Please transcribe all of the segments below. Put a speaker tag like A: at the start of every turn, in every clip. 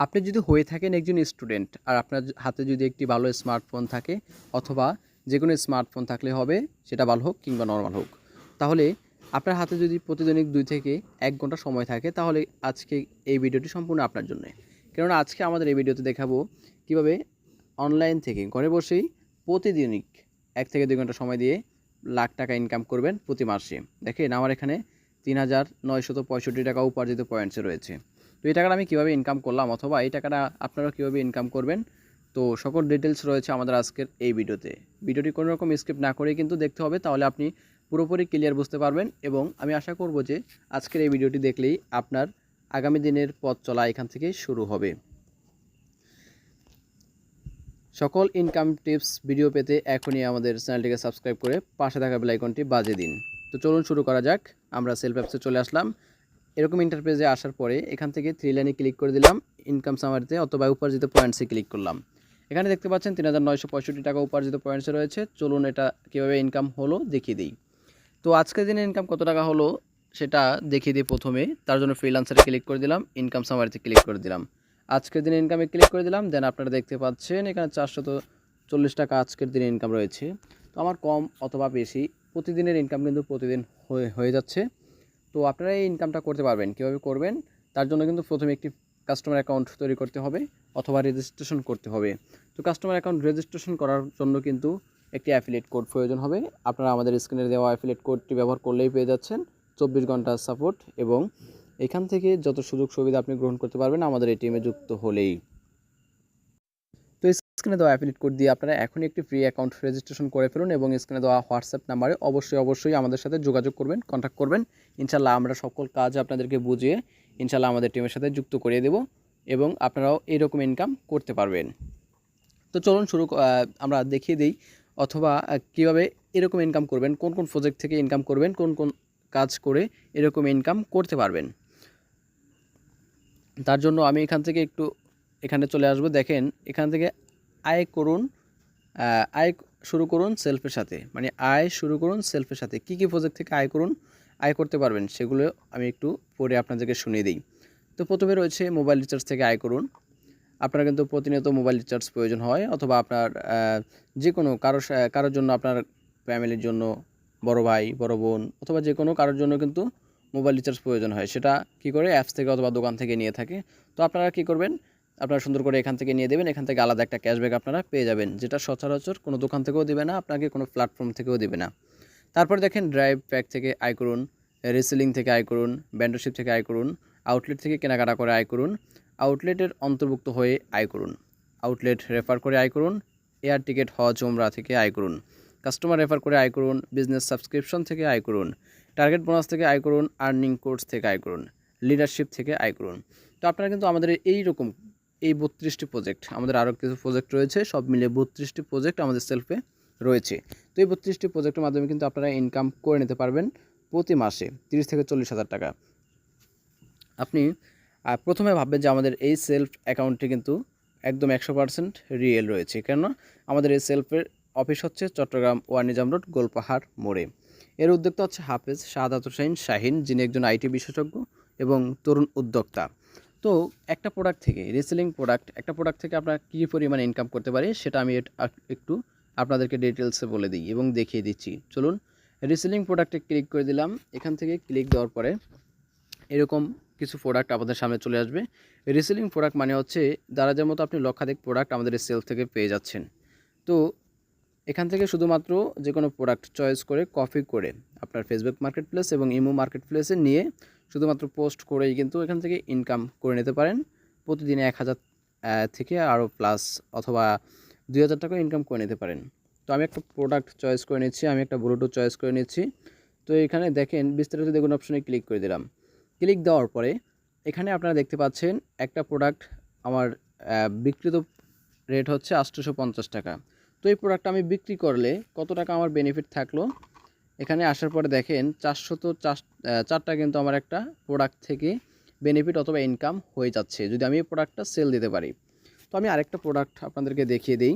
A: আপনি যদি হয়ে থাকেন একজন স্টুডেন্ট আর আপনার হাতে যদি একটি ভালো স্মার্টফোন থাকে অথবা যে কোনো স্মার্টফোন থাকলে হবে, সেটা ভালো হোক কিংবা নর্মাল হোক। তাহলে আপনার হাতে যদি প্রতিদিনিক দুই থেকে এক ঘণ্টা সময় থাকে, তাহলে আজকে এই ভিডিওটি সম্পূর্ণ আপনার জন্য। কেননা আজকে আমাদের এই ভিডিওতে দেখাবো কীভাবে অনলাইন থেকে ঘরে বসেই প্রতিদিনিক এক থেকে দুই ঘণ্টা সময় দিয়ে লাখ টাকা ইনকাম করবেন প্রতি মাসে। দেখেন আমার এখানে তিন হাজার নয়শত পঁয়ষট্টি টাকা উপার্জিত পয়েন্টসে রয়েছে। তো এই টাকাটা আমি কীভাবে ইনকাম করলাম অথবা এই টাকাটা আপনারা কীভাবে ইনকাম করবেন? তো সকল ডিটেলস রয়েছে আমাদের আজকের এই ভিডিওতে। ভিডিওটি কোনো রকম স্কিপ না করে কিন্তু দেখতে হবে, তাহলে আপনি পুরোপুরি ক্লিয়ার বুঝতে পারবেন এবং আমি আশা করব যে আজকের এই ভিডিওটি দেখলেই আপনার আগামী দিনের পথ চলা এখান থেকে শুরু হবে। সকল ইনকাম টিপস ভিডিও পেতে এখনই আমাদের চ্যানেলটিকে সাবস্ক্রাইব করে পাশে থাকা বেলাইকনটি বাজে দিন। তো চলুন শুরু করা যাক, আমরা সেলফ অ্যাপসে চলে আসলাম। এরকম ইন্টারপেজে আসার পরে এখান থেকে থ্রি লাইনে ক্লিক করে দিলাম ইনকাম সামারিতে অথবা উপার্জিত পয়েন্টসে ক্লিক করলাম। এখানে দেখতে পাচ্ছেন তিন হাজার নয়শো পঁয়ষট্টি টাকা উপার্জিত পয়েন্টসে রয়েছে। চলুন এটা কীভাবে ইনকাম হলো দেখিয়ে দিই। তো আজকের দিনে ইনকাম কত টাকা হলো সেটা দেখিয়ে দিই প্রথমে। তার জন্য ফ্রিলান্সারে ক্লিক করে দিলাম ইনকাম সামারিতে ক্লিক করে দিলাম। আজকের দিনে ইনকামে ক্লিক করে দিলাম দেন আপনারা দেখতে পাচ্ছেন এখানে চারশত চল্লিশ টাকা আজকের দিনে ইনকাম রয়েছে। তো আমার কম অথবা বেশি প্রতিদিনের ইনকাম কিন্তু প্রতিদিন হয়ে যাচ্ছে। তো আপনারা এই ইনকামটা করতে পারবেন, কীভাবে করবেন? তার জন্য কিন্তু প্রথমে একটি কাস্টমার অ্যাকাউন্ট তৈরি করতে হবে অথবা রেজিস্ট্রেশন করতে হবে। তো কাস্টমার অ্যাকাউন্ট রেজিস্ট্রেশন করার জন্য কিন্তু একটি অ্যাফিলেট কোড প্রয়োজন হবে। আপনারা আমাদের স্ক্রিনে দেওয়া অ্যাফিলেট কোডটি ব্যবহার করলেই পেয়ে যাচ্ছেন। চব্বিশ ঘণ্টা সাপোর্ট এবং এখান থেকে যত সুযোগ সুবিধা আপনি গ্রহণ করতে পারবেন আমাদের এই টিমে যুক্ত হলেই। স্ক্রিনে দেওয়া অ্যাফিলেট কোড দিয়ে আপনারা এখনই একটি ফ্রি অ্যাকাউন্ট রেজিস্ট্রেশন করে ফেলুন এবং স্ক্রিনে দেওয়া হোয়াটসঅ্যাপ নাম্বারে অবশ্যই অবশ্যই আমাদের সাথে যোগাযোগ করবেন কন্ট্যাক্ট করবেন। ইনশাল্লাহ আমরা সকল কাজ আপনাদেরকে বুঝিয়ে ইনশাল্লাহ আমাদের টিমের সাথে যুক্ত করিয়ে দেব এবং আপনারাও এরকম ইনকাম করতে পারবেন। তো চলুন শুরু আমরা দেখিয়ে দিই অথবা কীভাবে এরকম ইনকাম করবেন, কোন কোন প্রজেক্ট থেকে ইনকাম করবেন, কোন কোন কাজ করে এরকম ইনকাম করতে পারবেন। তার জন্য আমি এখান থেকে একটু এখানে চলে আসব। দেখেন, এখান থেকে আয় করুন আয় শুরু করুন সেলফের সাথে। মানে আয় শুরু করুন সেলফের সাথে। কি কি প্রজেক্ট থেকে আয় করুন, আয় করতে পারবেন, সেগুলো আমি একটু পরে আপনাদেরকে শুনিয়ে দিই। তো প্রথমে রয়েছে মোবাইল রিচার্জ থেকে আয় করুন। আপনার কিন্তু প্রতিনিয়ত মোবাইল রিচার্জ প্রয়োজন হয়, অথবা আপনার যে কোনো কারও কারোর জন্য আপনার ফ্যামিলির জন্য, বড় ভাই, বড় বোন, অথবা যে কোনো কারোর জন্য কিন্তু মোবাইল রিচার্জ প্রয়োজন হয়। সেটা কি করে? অ্যাপস থেকে অথবা দোকান থেকে নিয়ে থাকে। তো আপনারা কি করবেন? আপনারা সুন্দর করে এখান থেকে নিয়ে দেবেন, এখান থেকে আলাদা একটা ক্যাশব্যাক আপনারা পেয়ে যাবেন, যেটা সচরাচর কোনো দোকান থেকেও দেবে না, আপনাকে কোনো প্ল্যাটফর্ম থেকেও দেবে না। তারপর দেখেন ড্রাইভ প্যাক থেকে আয় করুন রিসেলিং থেকে আয় করুন ব্যান্ডরশিপ থেকে আয় করুন আউটলেট থেকে কেনাকাটা করে আয় করুন আউটলেটের অন্তর্ভুক্ত হয়ে আয় করুন। আউটলেট রেফার করে আয় করুন এয়ার টিকিট হজ ওমরা থেকে আয় করুন। কাস্টমার রেফার করে আয় করুন বিজনেস সাবস্ক্রিপশন থেকে আয় করুন টার্গেট বোনাস থেকে আয় করুন আর্নিং কোর্স থেকে আয় করুন লিডারশিপ থেকে আয় করুন। তো আপনারা কিন্তু আমাদের এই রকম এই বত্রিশটি প্রজেক্ট আমাদের আরও কিছু প্রজেক্ট রয়েছে, সব মিলিয়ে বত্রিশটি প্রজেক্ট আমাদের সেলফে রয়েছে। তো এই বত্রিশটি প্রজেক্টের মাধ্যমে কিন্তু আপনারা ইনকাম করে নিতে পারবেন প্রতি মাসে তিরিশ থেকে চল্লিশ হাজার টাকা। আপনি প্রথমে ভাববেন যে আমাদের এই সেলফ অ্যাকাউন্টটি কিন্তু একদম একশো পার্সেন্ট রিয়েল রয়েছে, কেননা আমাদের এই সেলফের অফিস হচ্ছে চট্টগ্রাম ওয়ানিজাম রোড, গোলপাহাড় মোড়ে। এর উদ্যোক্তা হচ্ছে হাফেজ শাহাদাত হোসেন শাহিন, যিনি একজন আইটি বিশেষজ্ঞ এবং তরুণ উদ্যোক্তা। তো একটা প্রোডাক্ট থেকে রিসেলিং প্রোডাক্ট একটা প্রোডাক্ট থেকে আপনারা কী পরিমাণে ইনকাম করতে পারি সেটা আমি একটু আপনাদেরকে ডিটেলসে বলে দিই এবং দেখিয়ে দিচ্ছি। চলুন রিসেলিং প্রোডাক্টে ক্লিক করে দিলাম। এখান থেকে ক্লিক দেওয়ার পরে এরকম কিছু প্রোডাক্ট আমাদের সামনে চলে আসবে। রিসেলিং প্রোডাক্ট মানে হচ্ছে দারাজের মতো আপনি লক্ষাধিক প্রোডাক্ট আমাদের সেল থেকে পেয়ে যাচ্ছেন। তো এখান থেকে শুধুমাত্র যে কোনো প্রোডাক্ট চয়েস করে কপি করে আপনার ফেসবুক মার্কেট প্লেস এবং ইমো মার্কেট প্লেসে নিয়ে শুধুমাত্র পোস্ট করেই কিন্তু এখান থেকে ইনকাম করে নিতে পারেন। প্রতিদিনে এক হাজার থেকে আরও প্লাস অথবা দুই হাজার টাকা ইনকাম করে নিতে পারেন। তো আমি একটা প্রোডাক্ট চয়েস করে নিচ্ছি, আমি একটা ব্লুটুথ চয়েস করে নিচ্ছি। তো এখানে দেখেন, বিস্তারিত দেখুন অপশনে ক্লিক করে দিলাম। ক্লিক দেওয়ার পরে এখানে আপনারা দেখতে পাচ্ছেন একটা প্রোডাক্ট আমার বিক্রিত রেট হচ্ছে পঞ্চাশ টাকা। তো এই প্রোডাক্টটা আমি বিক্রি করলে কত টাকা আমার বেনিফিট থাকল? এখানে আসার পরে দেখেন চারশত চার আহ, চারটা কিন্তু আমার একটা প্রোডাক্ট থেকে বেনিফিট অথবা ইনকাম হয়ে যাচ্ছে যদি আমি এই প্রোডাক্টটা সেল দিতে পারি। তো আমি আরেকটা প্রোডাক্ট আপনাদেরকে দেখিয়ে দিই।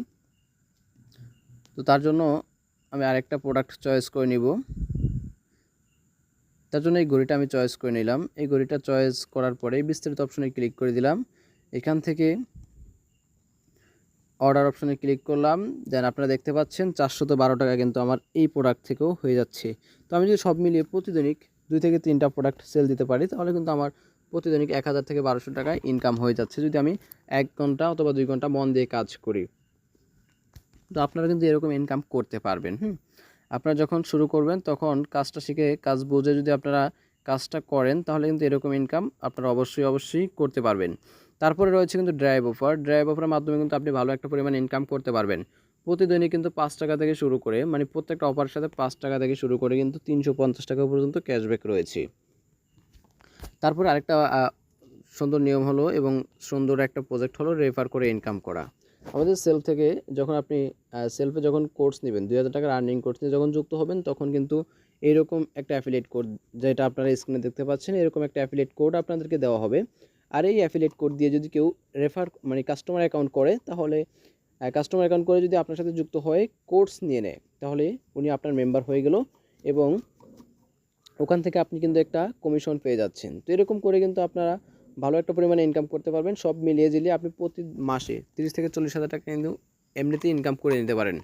A: তো তার জন্য আমি আরেকটা প্রোডাক্ট চয়েস করে নিব। তার জন্য এই ঘড়িটা আমি চয়েস করে নিলাম। এই ঘড়িটা চয়েস করার পরে বিস্তারিত অপশনে ক্লিক করে দিলাম। এখান থেকে অর্ডার অপশনে ক্লিক করলাম। দেন আপনারা দেখতে পাচ্ছেন চারশত বারো টাকা কিন্তু আমার এই প্রোডাক্ট থেকেও হয়ে যাচ্ছে। তো আমি যদি সব মিলিয়ে প্রতিদিনিক দুই থেকে তিনটা প্রোডাক্ট সেল দিতে পারি, তাহলে কিন্তু আমার প্রতিদিনিক এক হাজার থেকে বারোশো টাকা ইনকাম হয়ে যাচ্ছে যদি আমি এক ঘণ্টা অথবা দুই ঘণ্টা মন দিয়ে কাজ করি। তো আপনারা কিন্তু এরকম ইনকাম করতে পারবেন, হুম? আপনারা যখন শুরু করবেন তখন কাজটা শিখে কাজ বুঝে যদি আপনারা কাজটা করেন, তাহলে কিন্তু এরকম ইনকাম আপনারা অবশ্যই অবশ্যই করতে পারবেন। তারপরে রয়েছে কিন্তু ড্রাইভ অফার ড্রাইভ অফারের মাধ্যমে কিন্তু আপনি ভালো একটা পরিমাণ ইনকাম করতে পারবেন। প্রতিদিনই কিন্তু পাঁচ টাকা থেকে শুরু করে মানে প্রত্যেকটা অফারের সাথে পাঁচ টাকা থেকে শুরু করে কিন্তু তিনশো পঞ্চাশ টাকা পর্যন্ত ক্যাশব্যাক রয়েছে। তারপরে আরেকটা সুন্দর নিয়ম হলো এবং সুন্দর একটা প্রজেক্ট হলো রেফার করে ইনকাম করা। আমাদের সেলফ থেকে যখন আপনি সেলফে যখন কোর্স নেবেন, দুই হাজার টাকার আর্নিং কোর্স নিয়ে যখন যুক্ত হবেন, তখন কিন্তু এরকম একটা অ্যাফিলিয়েট কোড যেটা আপনারা স্ক্রিনে দেখতে পাচ্ছেন, এরকম একটা অ্যাফিলিয়েট কোড আপনাদেরকে দেওয়া হবে। আর এই অ্যাফিলিয়েট কোড দিয়ে যদি কেউ রেফার মানে কাস্টমার অ্যাকাউন্ট করে, তাহলে কাস্টমার অ্যাকাউন্ট করে যদি আপনার সাথে যুক্ত হয়ে কোর্স নিয়ে নেয়, তাহলে উনি আপনার মেম্বার হয়ে গেল এবং ওখান থেকে আপনি কিন্তু একটা কমিশন পেয়ে যাচ্ছেন। তো এরকম করে কিন্তু আপনারা ভালো একটা পরিমাণে ইনকাম করতে পারবেন। সব মিলিয়ে জিলিয়ে আপনি প্রতি মাসে তিরিশ থেকে চল্লিশ হাজার টাকা কিন্তু এমনিতেই ইনকাম করে নিতে পারেন।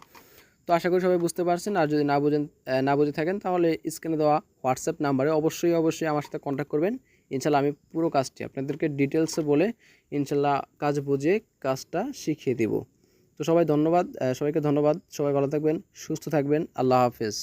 A: তো আশা করি সবাই বুঝতে পারছেন। আর যদি না বুঝেন না বুঝে থাকেন, তাহলে স্ক্রিনে দেওয়া হোয়াটসঅ্যাপ নাম্বারে অবশ্যই অবশ্যই আমার সাথে কন্ট্যাক্ট করবেন। ইনশাল্লাহ আমি পুরো কাজটি আপনাদেরকে ডিটেলসে বলে ইনশাল্লাহ কাজ বুঝে কাজটা শিখিয়ে দেব। তো সবাই ধন্যবাদ সবাইকে ধন্যবাদ। সবাই ভালো থাকবেন, সুস্থ থাকবেন। আল্লাহ হাফেজ।